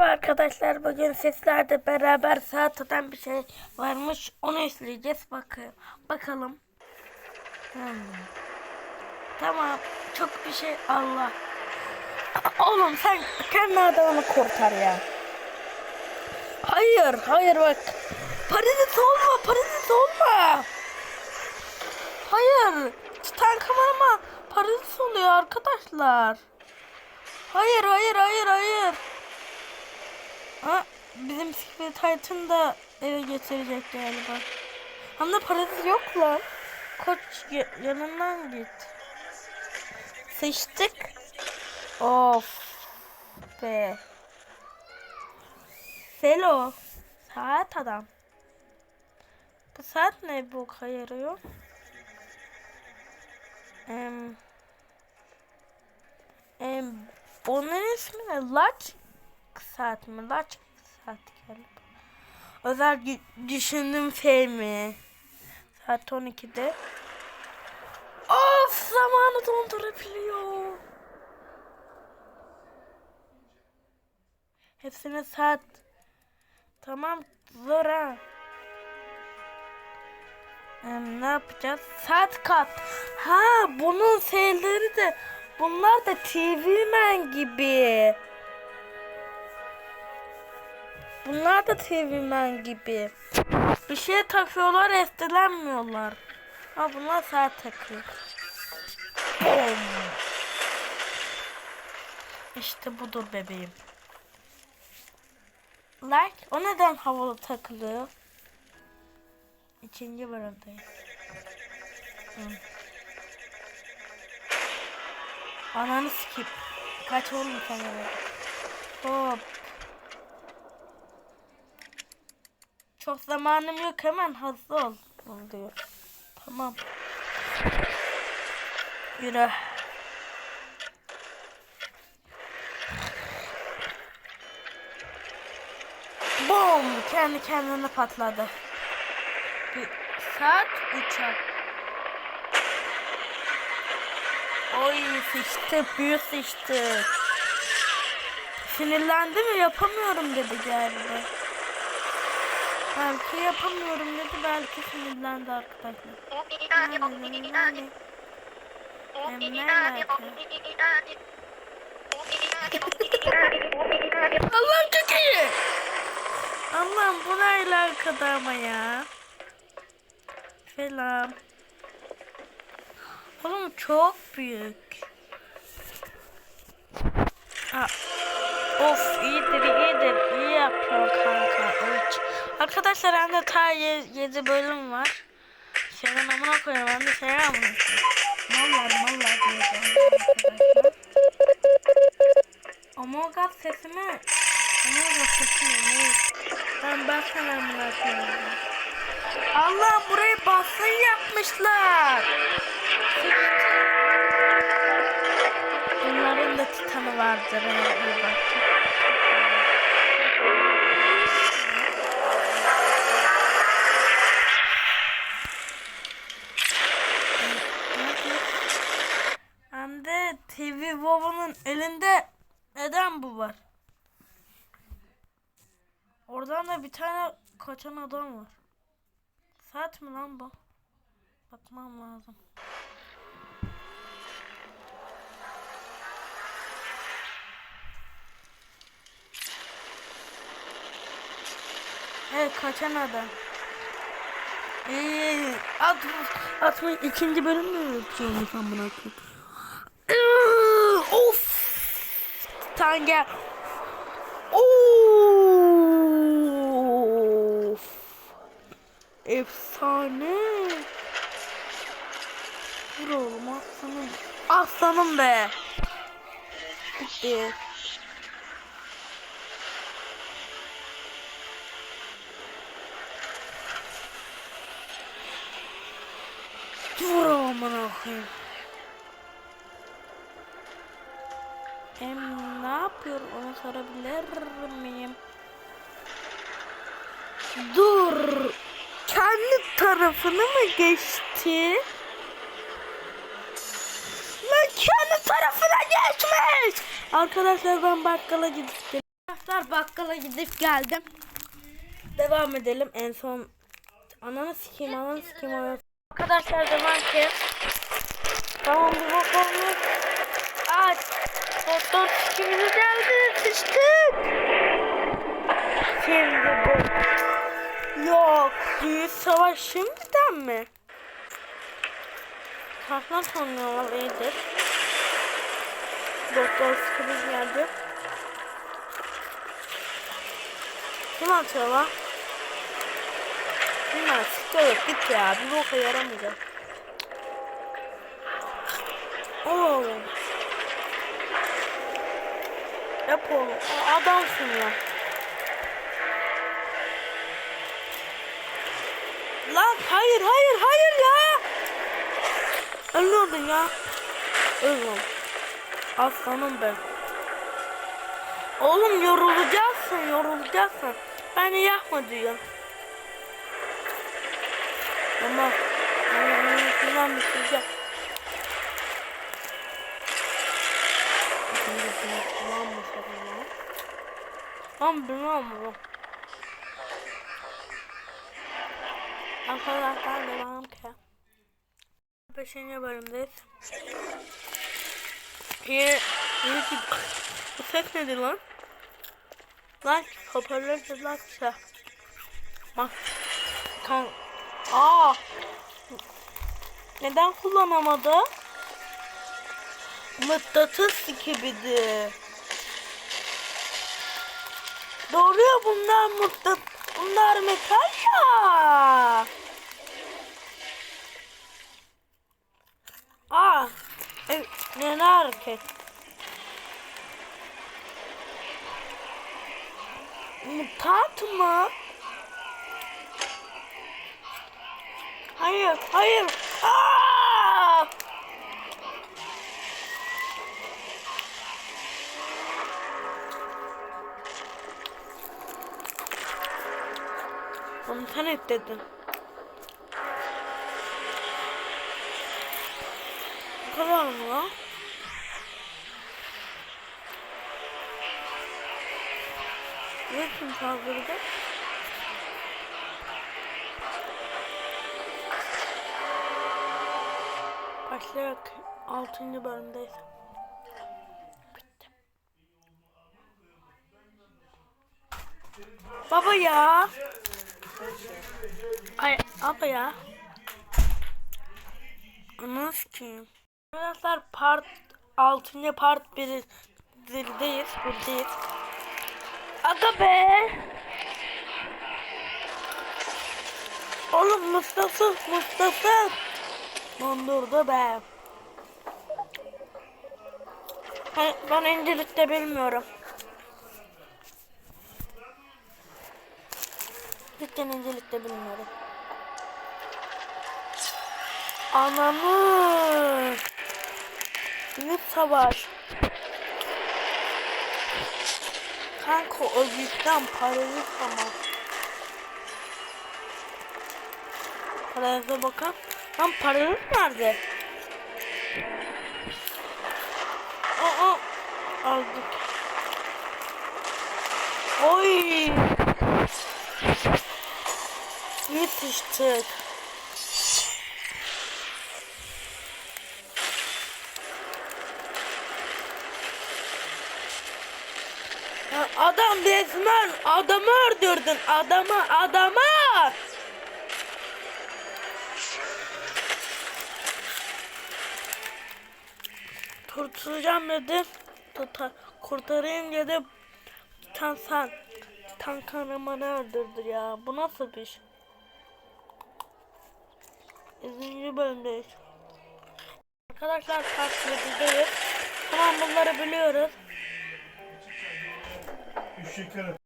Arkadaşlar bugün sizlerle beraber saat atan bir şey varmış. Onu izleyeceğiz. Bakın. Bakalım. Hmm. Tamam. Çok bir şey Allah. Oğlum sen kendi adamını kurtar ya. Hayır. Hayır bak. Parazit olma. Parazit olma. Hayır. Titan kamerama parazit oluyor arkadaşlar. Hayır hayır hayır hayır. Ha, bizim Secret Titan da eve getirecek galiba. Hem de parası yok lan. Koç ya- yanından git. Seçtik. Of. Be. Selo. Saat adam. Bu saat ne bu yarıyor? Em, em, onun ismi ne? Large saat mi? Large saat galiba. Özel düşündüğüm filmi. Saat 12'de. Of zamanı dondurabiliyor. Hepsine saat. Tamam zor ha. Em, ne yapacağız? Saat kat. Ha bunun şeyleri de bunlar da TV Man gibi. Bunlar da TV Man gibi. Bir şey takıyorlar estelenmiyorlar. Ha bunlar saat takıyor. İşte budur bebeğim. Like o neden havalı takılıyor? İkinci bölümdeyiz. Hı. Ananı skip. Kaç oğlum sen. Hop. Çok zamanım yok hemen hızlı ol. Diyor. Tamam. Yürü. Bom! Kendi kendine patladı. Bir saat uçak. Oy sıçtı, büyü sıçtı. Sinirlendi mi yapamıyorum dedi galiba. Belki yapamıyorum dedi belki sinirlendi arkadaşlar. Yani, yani. Alaka? Allah'ım çok iyi. Allah'ım bu ne alakada ama ya. Selam. Oğlum çok büyük. Ha. Of iyidir iyidir. iyi yapıyor kanka. Uç. Arkadaşlar bende ta 7 bölüm var. Senin amına koyuyorum. Ben de şey amına Mallar mallar diyeceğim arkadaşlar. Among Us sesimi Among Us sesimi ne? Ben baksana amına koyuyorum. Allah burayı basın yapmışlar. Da titanı vardır. he, iyi bak. Hem de TV Boba'nın elinde neden bu var? Oradan da bir tane kaçan adam var. Saat mi lan bu? Bakmam lazım. Evet kaçan adam. Ee, at, atma ikinci bölüm mü yapıyormuş amına koyayım? Iıı, Of! Tan gel. Of! Efsane. Dur oğlum aslanım. Aslanım be. Bitti. Dur amına koyayım. Em ne yapıyor onu sorabilir miyim? Dur. Kendi tarafını mı geçti? Lan kendi tarafına geçmiş. Arkadaşlar ben bakkala gittim. Arkadaşlar bakkala gidip geldim. Devam edelim. En son ananı sikeyim ananı sikeyim Arkadaşlar devam ki. Tamam bu olmuş. Aç. Doktor sikimizi geldi. Sıçtık. Şimdi bu. Yok. Büyük savaş şimdiden mi? Sanıyorlar iyidir. Doktor sikimiz geldi. Kim atıyor lan? Bilmem siktir yok git ya bir boka yaramayacak. Oğlum. Yap oğlum adamsın ya. Lan hayır hayır hayır ya. Ölüyordun ya. Ölüyorum. Aslanım ben. Oğlum yorulacaksın yorulacaksın. Beni yapma diyor. Şimdi şunu kullanmasak ya. Lan bilmem bu. Arkadaşlar devam ki. Beşinci bölümdeyiz. İyi, iyi ki... Bu ses nedir lan? Lan hoparlör ses lan şey. Bak. Kan... Aa! Neden kullanamadı? Mıknatıs gibiydi. Doğru ya bunlar mıknat... Bunlar metal ya. Aa! E, ne hareket? Mutant mı? Hayır, hayır. Aa! Onu sen et dedin. Bu kadar mı lan? Ne için saldırdı? Başlayarak 6. bölümdeyiz. Bitti. Baba ya. Ay abla ya. Anı sikeyim. Arkadaşlar part 6. part 1'deyiz. Buradayız. Aga be. Oğlum Mustafa Mustafa. Dondurdu be. Ben, ben İngilizce bilmiyorum. Cidden İngilizce bilmiyorum. Anamı. Büyük savaş. Kanka o büyükten paralı ama. Paraya bakın. Lan paranız nerede? Aa, aldık. Oy. Yetiştik. Adam resmen adamı öldürdün adamı adamı. Kurtulacağım dedi. Tuta, kurtarayım dedi. Tan sen. Tan kahramanı öldürdü ya. Bu nasıl bir iş? 100. bölümdeyiz. Arkadaşlar part 7'deyiz. Tamam bunları biliyoruz. Şeker